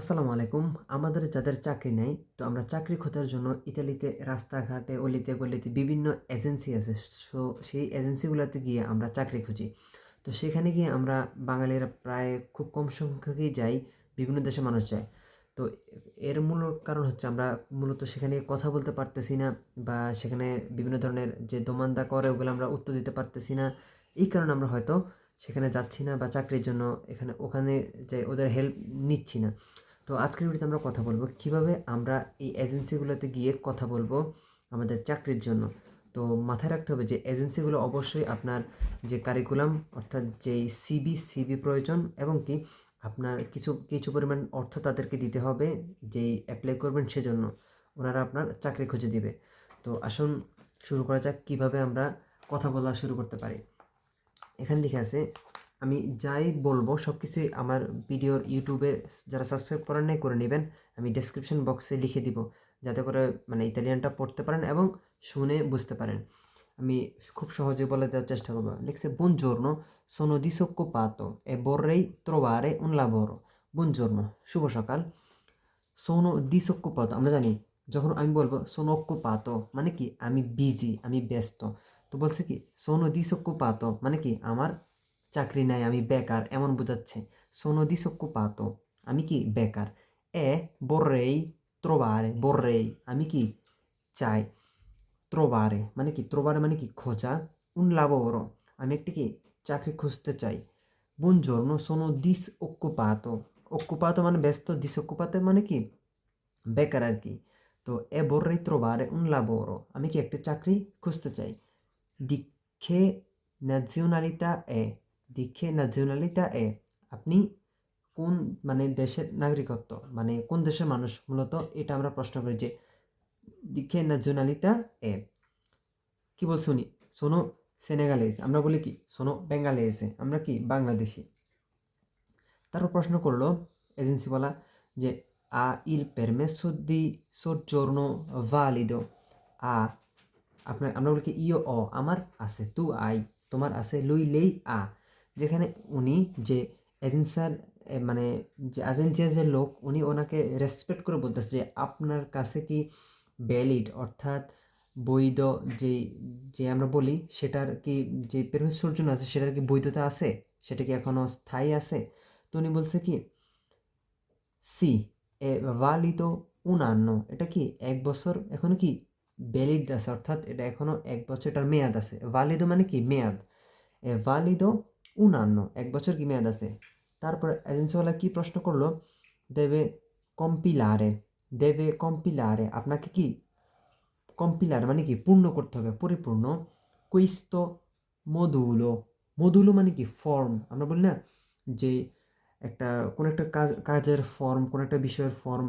আসসালামু আলাইকুম। আমাদের যাদের চাকরি নেই, তো আমরা চাকরি খোঁজার জন্য ইতালিতে রাস্তাঘাটে, অলিতে গলিতে বিভিন্ন এজেন্সি আছে। সো, সেই এজেন্সিগুলোতে গিয়ে আমরা চাকরি খুঁজি। তো সেখানে গিয়ে আমরা বাঙালিরা প্রায় খুব কম সংখ্যকই যাই, বিভিন্ন দেশের মানুষ যায়। তো এর মূল কারণ হচ্ছে আমরা মূলত সেখানে কথা বলতে পারতেছি না বা সেখানে বিভিন্ন ধরনের যে দোমান্দা করে, ওগুলো আমরা উত্তর দিতে পারতেছি না। এই কারণে আমরা হয়তো সেখানে যাচ্ছি না বা চাকরির জন্য এখানে, ওখানে যে ওদের হেল্প নিচ্ছি না। তো আজকের ভিডিওতে আমরা কথা বলব কীভাবে আমরা এই এজেন্সিগুলোতে গিয়ে কথা বলব আমাদের চাকরির জন্য। তো মাথায় রাখতে হবে যে এজেন্সিগুলো অবশ্যই আপনার যে কারিকুলাম অর্থাৎ যেই সিবি সিবি প্রয়োজন এবং কি আপনার কিছু কিছু পরিমাণ অর্থ তাদেরকে দিতে হবে যেই অ্যাপ্লাই করবেন সেজন্য ওনারা আপনার চাকরি খুঁজে দিবে। তো আসুন শুরু করা যাক কীভাবে আমরা কথা বলা শুরু করতে পারি। এখানে লিখে আছে আমি যাই বলব সব কিছুই আমার ভিডিওর ইউটিউবে যারা সাবস্ক্রাইব করেন নাই করে নেবেন। আমি ডেসক্রিপশন বক্সে লিখে দিব, যাতে করে মানে ইতালিয়ানটা পড়তে পারেন এবং শুনে বুঝতে পারেন। আমি খুব সহজে বলে দেওয়ার চেষ্টা করব। লিখছে বুনজোর্নো sono disoccupato e vorrei trovare un lavoro. বুনজোর্নো শুভ সকাল। সোনো disoccupato, আমরা জানি, যখন আমি বলব, sono occupato মানে কি? আমি বিজি আমি ব্যস্ত। তো বলছে কি সোনো disoccupato মানে কি? আমার চাকরি নাই, আমি বেকার, এমন বোঝাচ্ছে। সোনো দিশক্য পাতো আমি কি বেকার? এ, বর্রেই, ত্রোবারে, বর্রেই, আমি কি চাই? ত্রোবারে মানে কি? ত্রোবারে মানে কি? খোঁজা উন লাভ বড় আমি একটি কি চাকরি খুঁজতে চাই। বোন নো সোনো দিস অক্কুপাত অক্কুপাত মানে ব্যস্ত, দিস অক্কুপাতে মানে কি? বেকার আর কি। তো এ বর রে ত্রোবারে, উন লাভ ওর আমি কি একটি চাকরি খুঁজতে চাই? দীক্ষে ন্যায্যনালিতা এ di che è আপনি কোন মানে দেশের নাগরিকত্ব মানে কোন দেশের মানুষ, মূলত এটা আমরা প্রশ্ন করি যে di che è কি বলছে উনি? শোনো সেনেগালেজ, আমরা বলি কি? শোনো বেঙ্গালেজে আমরা কি? বাংলাদেশি। তারপর প্রশ্ন করল এজেন্সি বলা যে, আ ইল permesso di soggiorno valido আ, আপনার, আমরা বলি কি, ইও, অ, আমার আছে, তু, আই, তোমার আছে, লুই, লেই, আ। যেখানে উনি যে এজেন্সার মানে যে এজেন্সিয়ার যে লোক, উনি ওনাকে রেসপেক্ট করে বলতেছে যে আপনার কাছে কি ভ্যালিড অর্থাৎ বৈধ যে যে আমরা বলি সেটার কি যে পেরমিশন জন্য আছে, সেটার কি বৈধতা আছে? সেটা কি এখনও স্থায়ী আছে? তো উনি বলছে কি, সি, এ ভালিদো উন আন্ন এটা কি এক বছর এখনও কি ভ্যালিড আছে? অর্থাৎ এটা এখনও এক বছর এটার মেয়াদ আছে। ভালিদো মানে কি? মেয়াদ। এ ভালিদো উন আন্ন এক বছর কি মেয়াদ আছে? তারপর এজেন্সিওয়ালা কি প্রশ্ন করল? দেবে কম্পিলারে দেবে কম্পিলারে আপনাকে কি? কম্পিলার মানে কি? পূর্ণ করতে হবে, পরিপূর্ণ। কুইস্ত মধুলো মধুলো মানে কি? ফর্ম আমরা বলি না, যে একটা, কোনো একটা কাজ, কাজের ফর্ম কোনো একটা বিষয়ের ফর্ম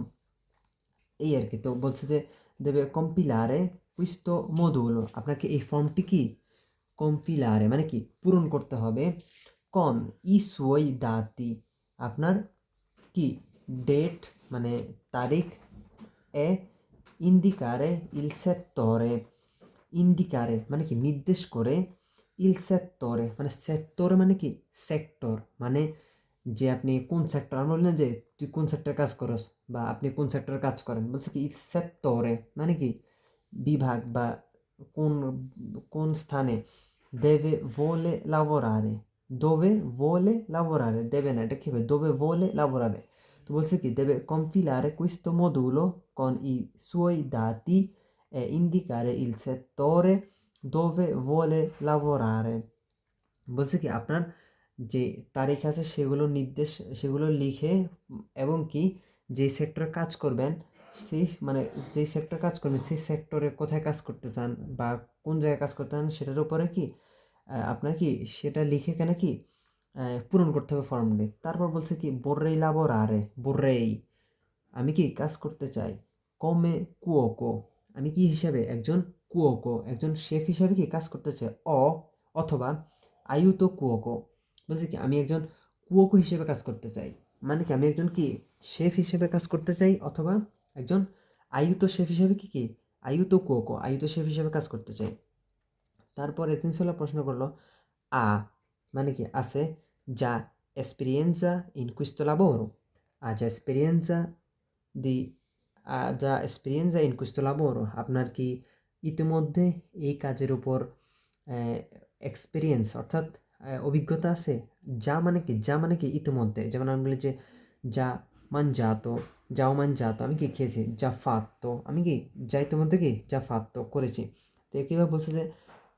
এই আর কি। তো বলছে যে, দেবে কম্পিলারে কুইস্ত মধুলো আপনাকে এই ফর্মটি কি? কম্পিলারে মানে কি? পূরণ করতে হবে। কন ই সুই দাতি আপনার কি ডেট মানে তারিখ এ ইন্ডিকারে ইল সেত্তরে ইন্ডিকারে মানে কি নির্দেশ করে ইল সেত্তরে মানে সেত্তরে মানে কি সেক্টর মানে যে আপনি কোন সেক্টর আমরা বললেন যে তুই কোন সেক্টরে কাজ করস বা আপনি কোন সেক্টরে কাজ করেন বলছে কি সেক্টরে মানে কি বিভাগ বা কোন কোন স্থানে দেবে ভোলে লাভরারে দোবে ভোলে লাভরারে দেবে না এটা কী হবে দোবে ভোলে লাভরারে তো বলছে কি deve compilare questo modulo con i suoi dati e indicare il settore dove vuole lavorare. বলছে কি আপনার যে তারিখ আছে সেগুলো নির্দেশ সেগুলো লিখে এবং কি যেই সেক্টরে কাজ করবেন সেই মানে যেই সেক্টরে কাজ করবেন সেই সেক্টরে কোথায় কাজ করতে চান বা কোন জায়গায় কাজ করতে চান সেটার উপরে কি আপনার কি সেটা লিখে কেন কি পূরণ করতে হবে ফর্মটি তারপর বলছে কি, বোর্রেই লাবোরারে বোর্রেই। আমি কি কাজ করতে চাই? কমে কুয়োকো আমি কি হিসাবে একজন কুয়োকো একজন শেফ হিসাবে কি কাজ করতে চাই? অ, অথবা আয়ুতো কুয়োকো বলছে কি, আমি একজন কুয়োকো হিসেবে কাজ করতে চাই। মানে কি, আমি একজন কি শেফ হিসেবে কাজ করতে চাই অথবা একজন আয়ুতো শেফ হিসেবে কি কি? আয়ুতো কুয়োকো আয়ুতো শেফ হিসেবে কাজ করতে চাই। তারপর এজেন্সিওয়ালা প্রশ্ন করল, আ মানে কি আছে যা in questo lavoro? ha già esperienza di ha già esperienza in questo lavoro? আপনার কি ইতিমধ্যে এই কাজের উপর এক্সপিরিয়েন্স অর্থাৎ অভিজ্ঞতা আছে? যা মানে কি? যা মানে কি ইতিমধ্যে? যেমন আমি বলি যে, যা মান mangiato, যাও মান mangiato, আমি কি খেয়েছি? যা ফাত্তো আমি কি, যা ইতিমধ্যে কি? যা ফাত্তো করেছি। তো কীভাবে বলছে যে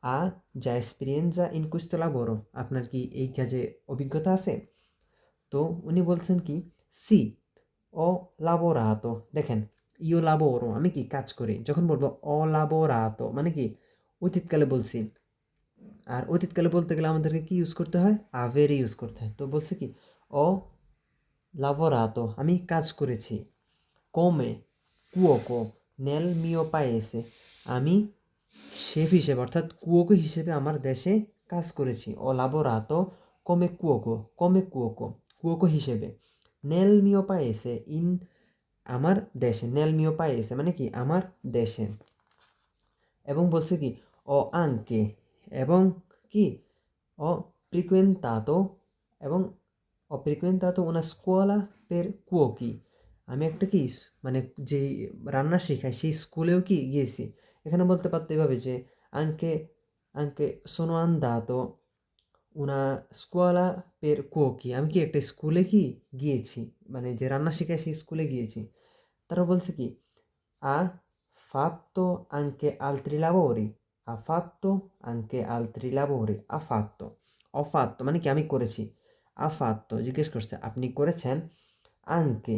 আ যা এক্সপিরিয়েন্সা ইন কুস্তো লাবোরো আপনার কি এই কাজে অভিজ্ঞতা আছে? তো উনি বলছেন কি, সি ও লাবোরাতো দেখেন, ইও লাবোরো আমি কি কাজ করি? যখন বলব অ লাবোরাতো মানে কি? অতীতকালে বলছি। আর অতীতকালে বলতে গেলে আমাদেরকে কি ইউজ করতে হয়? আভের ইউজ করতে হয়। তো বলছে কি ও লাবোরাতো আমি কাজ করেছি। কমে কুয়োকো নেল মিও পায়েছে আমি শেফ হিসেবে, অর্থাৎ কুয়োকো হিসেবে আমার দেশে কাজ করেছি। ও লাবোরাতো কমে কুয়োকো কমে কুয়োকো কুয়োকো হিসেবে। নেল মিও পায়েছে ইন আমার দেশে, নেল মিও পায়েছে মানে কি? আমার দেশে। এবং বলছে কি? অ আঙ্কে, এবং কি? ও frequentato এবং frequentato una scuola per cuochi আমি একটা কি মানে যে রান্না শেখাই, সেই স্কুলেও কি গিয়েছি? এখানে বলতে পারতো এভাবে যে আঙ্কে আঙ্কে sono andato una scuola per cuochi আমি কি একটা স্কুলে কি গিয়েছি মানে যে রান্না শেখায় সেই স্কুলে গিয়েছি তারা বলছে কি ha fatto anche altri lavori ha fatto anche altri lavori ha fatto ho fatto মানে কি আমি করেছি ha fatto জিজ্ঞেস করছে আপনি করেছেন anche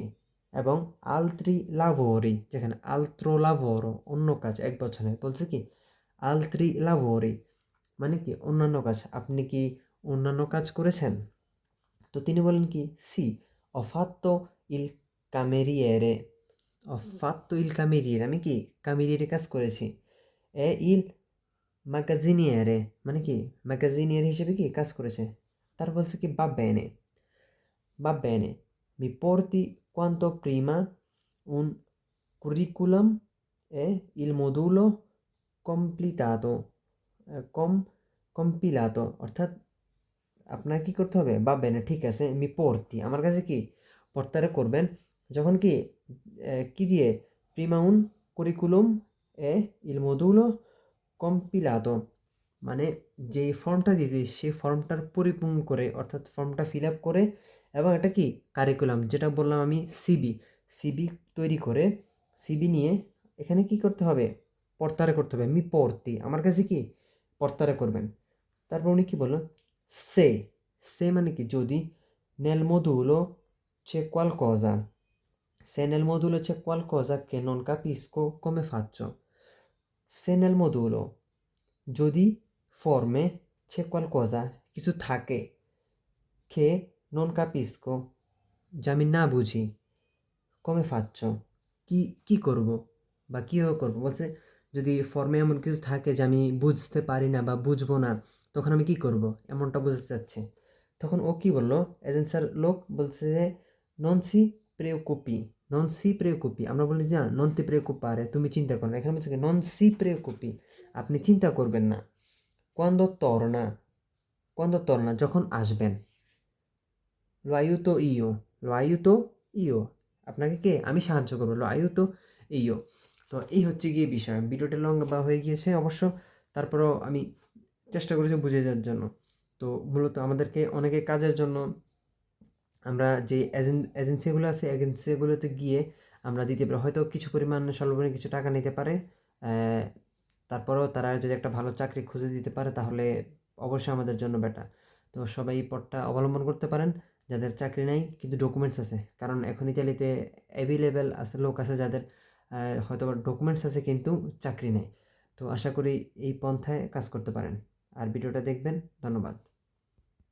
এবং altri lavori, যেখানে altro lavoro, অন্য কাজ, এক বছরে বলছে কি? altri lavori মানে কি? অন্যান্য কাজ। আপনি কি অন্যান্য কাজ করেছেন? তো তিনি বলেন কি? সি ho ইল cameriere ho fatto il আমি কি? কামেরিয়ারে কাজ করেছি। এ ইল ম্যাগাজিনিয়ারে মানে কি? ম্যাগাজিনিয়ার হিসেবে কি? কাজ করেছে। তার বলছে কি বা বেনে বা বেনে mi porti quanto prima un curriculum e il modulo completato com, compilato. অর্থাৎ আপনার কি করতে হবে? বা বেনে ঠিক আছে মি পড়তি। আমার কাছে কি? পড়তারে করবেন। যখন কি কি দিয়ে? প্রিমাউন কুরিকুলুম এ ইল মদুলো কম্পিলাতো মানে যে ফর্মটা দিয়েছি সেই ফর্মটার পরিপূর্ণ করে, অর্থাৎ ফর্মটা ফিল আপ করে এবং এটা কি? কারিকুলাম যেটা বললাম আমি সিবি সিবি তৈরি করে সিবি নিয়ে এখানে কি করতে হবে? পর্তারে করতে হবে। মি পড়তি। আমার কাছে কি? পর্তারে করবেন। তারপর উনি কী বলল? সে। সে মানে কি? যদি nel modulo c'è qualcosa se nel modulo c'è qualcosa che non capisco come faccio se nel modulo যদি ফর্মে c'è qualcosa কিছু থাকে che non capisco. আমি না বুঝি কমে faccio? কি কি করব বা কীভাবে করব বলছে যদি ফর্মে এমন কিছু থাকে যে আমি বুঝতে পারি না বা বুঝব না, তখন আমি কি করব? এমনটা বুঝতে চাচ্ছে। তখন ও কি বলল? এজেন্সার লোক বলছে যে নন সি প্রেওকুপি নন সি প্রেওকুপি আমরা বলি যে নন তি প্রেওকুপারে তুমি চিন্তা করো না। এখানে বলছে নন সি প্রেওকুপি আপনি চিন্তা করবেন না। কোয়ান্দো তরনা কোয়ান্দো তরনা যখন আসবেন। লো আয়ুতো ইও লো আয়ুতো ইও আপনাকে কে? আমি সাহায্য করব। লো আয়ুতো ইও তো এই হচ্ছে গিয়ে বিষয়। ভিডিওটা বা হয়ে গিয়েছে অবশ্য। তারপরেও আমি চেষ্টা করেছি বুঝে যাওয়ার জন্য। তো মূলত আমাদেরকে অনেকে কাজের জন্য আমরা যে এজেন- এজেন্সিগুলো আছে এজেন্সিগুলোতে গিয়ে আমরা দিতে পারি। হয়তো কিছু পরিমাণ স্বল্প কিছু টাকা নিতে পারে। তারপরেও তারা যদি একটা ভালো চাকরি খুঁজে দিতে পারে, তাহলে অবশ্যই আমাদের জন্য বেটার তো সবাই এই অবলম্বন করতে পারেন। যাদের চাকরি নাই, কিন্তু ডকুমেন্টস আছে। কারণ এখন ইতালিতে অ্যাভেলেবেল আছে, লোক আছে যাদের হয়তো ডকুমেন্টস আছে, কিন্তু চাকরি নেই। তো আশা করি এই পন্থায় কাজ করতে পারেন। আর ভিডিওটা দেখবেন। ধন্যবাদ।